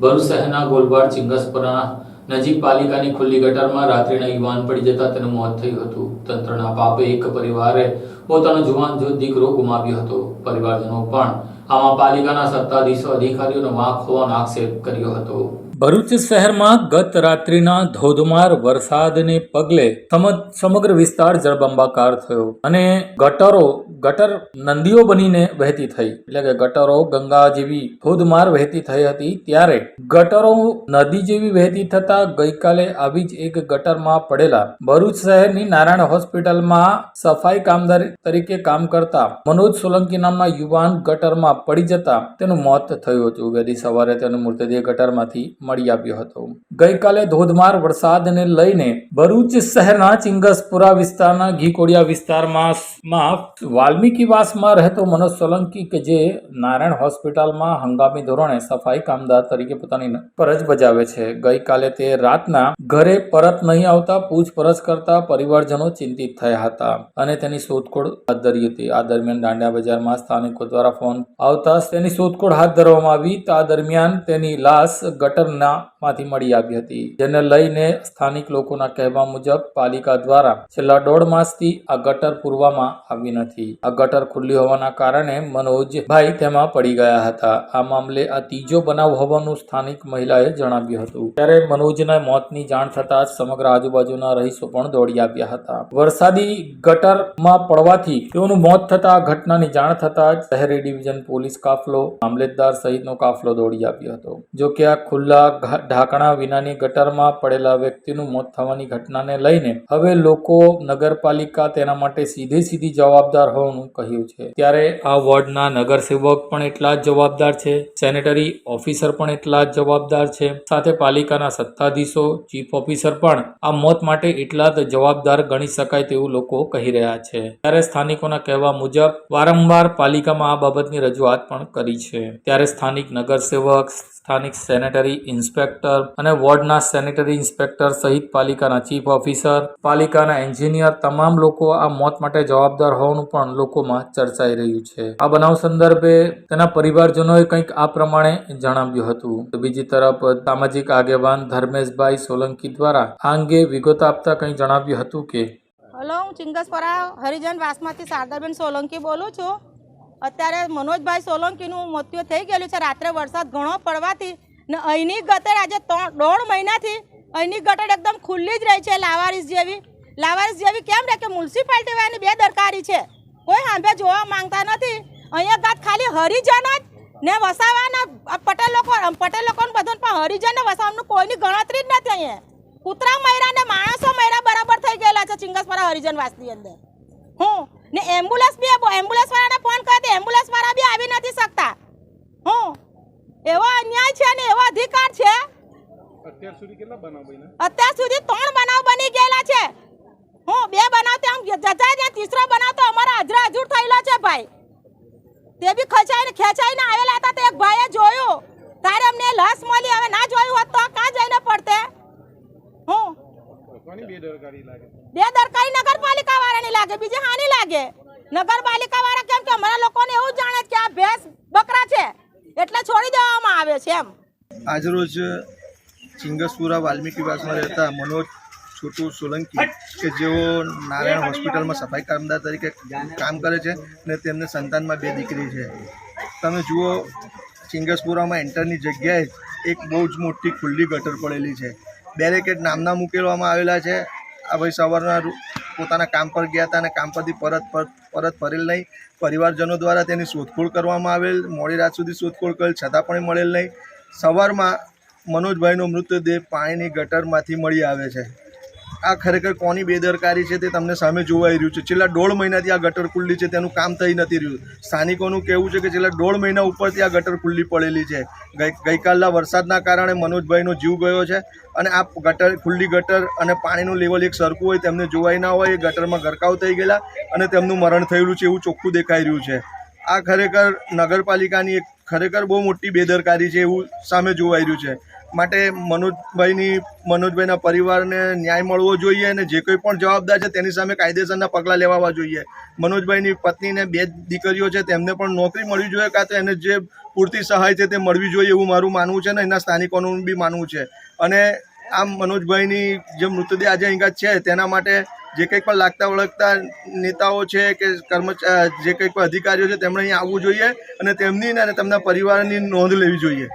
ભરૂચ શહેરના ગોલબાર, ચિંગસપરા, નજીક પાલિકાની ખુલ્લી ગટરમાં રાત્રિના યુવાન પડી જતા તેનું મોત થયું હતું. તંત્રના પાપે એક પરિવારે પોતાનો જુવાન જો દીકરો ગુમાવ્યો હતો. પરિવારજનો પણ આમાં પાલિકાના સત્તાધીશો અધિકારીઓનો વાંક હોવાનો આક્ષેપ કર્યો હતો. ભરૂચ શહેરમાં ગત રાત્રિના ધોધમાર વરસાદને પગલે સમગ્ર વિસ્તાર જળબંબાકાર થયો અને ગટરો, ગટર નદીઓ બનીને વહેતી થઈ. એટલે કે ગટરો ગંગા જેવી ધોધમાર વહેતી થઈ હતી ત્યારે ગટરો નદી જેવી વહેતી થતા ગઈકાલે આવી જ એક ગટરમાં પડેલા. ભરૂચ શહેરની નારાયણ હોસ્પિટલમાં સફાઈ કામદાર તરીકે કામ કરતા મનોજ સોલંકી નામના યુવાન ગટરમાં પડી જતા તેનું મોત થયું હતું. વહેલી સવારે તેનું મૃતદેહ ગટરમાંથી મળી આવ્યો હતો. ગઈકાલે ધોધમાર વરસાદને લઈને ભરૂચ શહેરના ચિંગસપુરા વિસ્તારના ઘીકોડિયા વિસ્તારમાં વાલ્મીકીવાસમાં રહેતો મનોજ સોલંકી કે જે નારાયણ હોસ્પિટલમાં હંગામી ધોરણે સફાઈ કામદાર તરીકે પોતાની ફરજ બજાવે છે. ગઈકાલે તે રાતના ઘરે પરત નહીં આવતા પૂછપરછ કરતા પરિવારજનો ચિંતિત થયા હતા અને તેની શોધખોળ હાથ ધરી હતી. આ દરમિયાન દાંડિયા બજારમાં સ્થાનિકો દ્વારા ફોન આવતા તેની શોધખોળ હાથ ધરવામાં આવી. તા દરમિયાન તેની લાશ না માંથી મળી આવી હતી. જેને લઈને સ્થાનિક લોકોના કહેવા મુજબ પાલિકા દ્વારા છેલ્લા દોઢ માસથી આ ગટર પૂરવામાં આવી નથી. આ ગટર ખુલ્લી હોવાના કારણે મનોજભાઈ તેમાં પડી ગયા હતા. આ મામલે આ ત્રીજો બનાવ હોવાનું સ્થાનિક મહિલાએ જણાવ્યું હતું. ત્યારે મનોજના મોતની જાણ થતાં જ સમગ્ર આજુબાજુના રહીશો પણ દોડી આવ્યા હતા. વરસાદી ગટરમાં પડવાથી તેઓનું મોત થતા ઘટનાની જાણ થતાં જ શહેરી ડિવિઝન પોલીસ કાફલો, મામલેદાર સહિતનો કાફલો દોડી આવ્યો હતો. જો કે આ ખુલ્લા ઢાંકણા વિનાની ગટરમાં પડેલા વ્યક્તિનું મોત થવાની ઘટનાને લઈને હવે લોકો નગરપાલિકા તેના માટે સીધે સીધી જવાબદાર હોવાનું કહ્યું છે. ત્યારે આ વોર્ડના નગરસેવક પણ એટલા જ જવાબદાર છે, સેનેટરી ઓફિસર પણ એટલા જ જવાબદાર છે, સાથે પાલિકાના સત્તાધીશો, ચીફ ઓફિસર પણ આ મોત માટે એટલા જ જવાબદાર ગણી શકાય તેવું લોકો કહી રહ્યા છે. ત્યારે સ્થાનિકોના કહેવા મુજબ વારંવાર પાલિકામાં આ બાબતની રજૂઆત પણ કરી છે. ત્યારે સ્થાનિક નગરસેવક, સ્થાનિક સેનેટરી ઇન્સ્પેક્ટર અને વોર્ડના સેનેટરી ઇન્સ્પેક્ટર સહિત પાલિકાના ચીફ ઓફિસર, પાલિકાના એન્જિનિયર તમામ લોકો આ મોત માટે જવાબદાર હોવાનું પણ લોકોમાં ચર્ચાઈ રહ્યું છે. આ બનાવ સંદર્ભે તેના પરિવારજનોએ કંઈક આ પ્રમાણે જણાવ્યું હતું. બીજી તરફ સામાજિક આગેવાન ધર્મેશભાઈ સોલંકી દ્વારા આ અંગે વિગત આપતા કંઈ જણાવ્યું હતું કે? હલો, હું ચિંગસપરા હરિજન વાસમાંથી શારદાબેન સોલંકી બોલું છું. અત્યારે મનોજભાઈ સોલંકીનું મૃત્યુ થઈ ગયેલું છે. રાત્રે વરસાદ ઘણો પડવાથી ને અહીંની ગટર આજે ત્રણ દોઢ મહિનાથી અહીંની ગટર એકદમ ખુલ્લી જ રહી છે, લાવારીસ જેવી. લાવારીસ જેવી કેમ રહે કે મ્યુનિસિપાલિટી વાળાની બે દરકારી છે. કોઈ સાંભે જોવા માંગતા નથી. અહીંયા ગાત ખાલી હરિજન જ ને વસાવાના પટેલ લોકો પટેલ લોકોને બધું પણ હરિજન ને વસાવાનું કોઈની ગણતરી જ નથી અહીંયા. કૂતરા મયરા ને માણસો મયરા બરાબર થઈ ગયેલા છે ચિંગસપરા હરિજન વાસની અંદર. હું? ને એમ્બ્યુલન્સ બી એમ્બ્યુલન્સ વાળાને ફોન કરે એમ્બ્યુલન્સ વાળા બી આવી નથી શકતા. હું? એવો અન્યાય છે ને એવો અધિકાર છે? અત્યાર સુધી કેટલા બનાવ બન્યા? અત્યાર સુધી ત્રણ બનાવ બની ગયેલા છે. હું બે બનાવ તે આમ જજાય ને તીસરો બનાવ તો અમારા હજરા હજુર થયેલો છે ભાઈ. તે બી ખચાઈને ખેંચાઈને આવેલા હતા તે એક ભાઈએ જોયું. તારે અમને લસ મળી હવે ના જોયું હોત તો કાં જઈને પડતે હું? બેદરકારી લાગે? બે દરકારી નગરપાલિકા વાળાની લાગે બીજી હાની લાગે? નગરપાલિકા વાળા કેમ કે અમારા લોકોને એવું જ જાણે છે કે આ ભેંસ બકરા છે એટલે છોડી દેવામાં આવે છે એમ. આજરોજ ચિંગસપુરા વાલ્મીકીવાસમાં રહેતા મનોજ છોટુ સોલંકી કે જેઓ નારાયણ હોસ્પિટલમાં સફાઈ કામદાર તરીકે કામ કરે છે ને તેમને સંતાનમાં બે દીકરી છે. તમે જુઓ, ચિંગસપુરામાં એન્ટરની જગ્યાએ એક બહુ જ મોટી ખુલ્લી ગટર પડેલી છે. બેરેકેડ નામના મુકેલવામાં આવેલા છે. આ ભાઈ સવારના પોતાના કામ પર ગયા હતા અને કામ પરથી પરત પર- પરત ફરેલ નહીં. પરિવારજનો દ્વારા તેની શોધખોળ કરવામાં આવેલ. મોડી રાત સુધી શોધખોળ કરેલ. છતાં પણ મળેલ નહીં. સવારમાં મનોજભાઈનો મૃતદેહ પાણીની ગટરમાંથી મળી આવે છે. આ ખરેખર કોની બેદરકારી છે તે તમને સામે જોવાઈ રહ્યું છે. છેલ્લા દોઢ મહિનાથી આ ગટર ખુલ્લી છે, તેનું કામ થઈ નથી રહ્યું. સ્થાનિકોનું કહેવું છે કે છેલ્લા દોઢ મહિના ઉપરથી આ ગટર ખુલ્લી પડેલી છે. ગઈ, ગઈકાલના વરસાદના કારણે મનોજભાઈનો જીવ ગયો છે અને આ ગટર, ખુલ્લી ગટર અને પાણીનું લેવલ એક સરખું હોય તેમને જોવાઈ ના હોય, એ ગટરમાં ગરકાવ થઈ ગયેલા અને તેમનું મરણ થયેલું છે એવું ચોખ્ખું દેખાઈ રહ્યું છે. આ ખરેખર નગરપાલિકાની એક ખરેખર બહુ મોટી બેદરકારી છે એવું સામે જોવાઈ રહ્યું છે. માટે મનોજભાઈની, મનોજભાઈના પરિવારને ન્યાય મળવો જોઈએ અને જે કોઈ પણ જવાબદાર છે તેની સામે કાયદેસરના પગલાં લેવાવા જોઈએ. મનોજભાઈની પત્નીને બે દીકરીઓ છે, તેમને પણ નોકરી મળવી જોઈએ કાં તો એને જે પૂરતી સહાય છે તે મળવી જોઈએ એવું મારું માનવું છે ને એના સ્થાનિકોનું બી માનવું છે. અને આમ મનોજભાઈની જે મૃતદેહ આજે અહીંયા છે, તેના માટે જે કંઈક પણ લાગતા વળગતા નેતાઓ છે કે કર્મચારી જે કંઈક પણ અધિકારીઓ છે, તેમણે અહીં આવવું જોઈએ અને તેમની અને તેમના પરિવારની નોંધ લેવી જોઈએ.